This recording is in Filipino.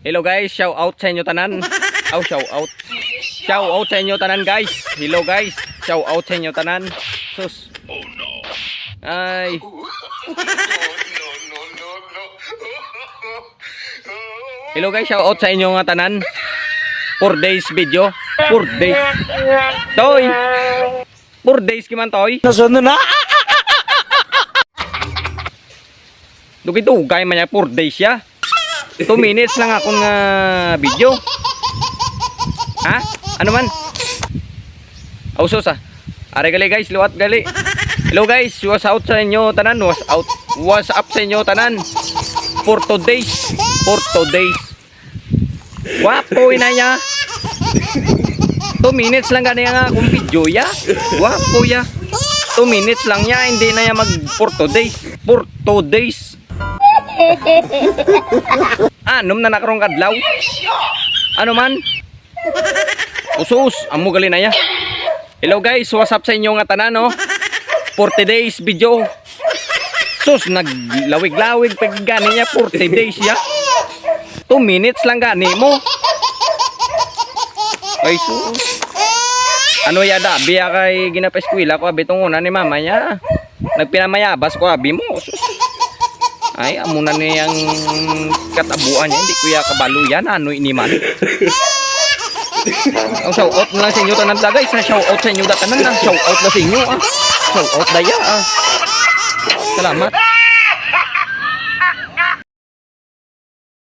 Hello guys, shout out sa inyo tanan. Aw, shout out. Shout out sa inyo tanan guys. Hello guys, shout out sa inyo tanan. Sus. Ay, hello guys, shout out sa inyo nga tanan. 4 days video. 4 days. Toy. 4 days ki man toy. Nasunod na. Dugay-dugay man niya 4 days ya. 2 minutes lang akong nga video. Ha? Ano man? Ausos ah. Are gali guys, luwat gali. Hello guys, was out sa inyo tanan, was out. Was up sa inyo tanan. For two days. For two days. Wapo ina niya. 2 minutes lang gani nga akong video ya. Wapo ya. 2 minutes lang ya, hindi na ya mag for two days. For two days. Anom na nakarong kadlaw. Ano man? Usus, amo gali na ya. Hello guys, what's up sa inyo nga tanan no? 40 days video. Sus, naglawig-lawig pag gani niya 40 days ya. 2 minutes lang gani mo. Ay sus. Ano yada, biya kay ginapeskwila ko abi tunguna ni mama niya. Nagpinamayabas ko abi mo. Sus. Ay, amo na niyang katabuan niya. Hindi ko ya kabalo yan. Ano iniman? Ang shout out na lang sa inyo tanan da guys. Na shout out sa inyo da tanan na. Shout out na sa inyo ah. Shout out daya ah. Salamat.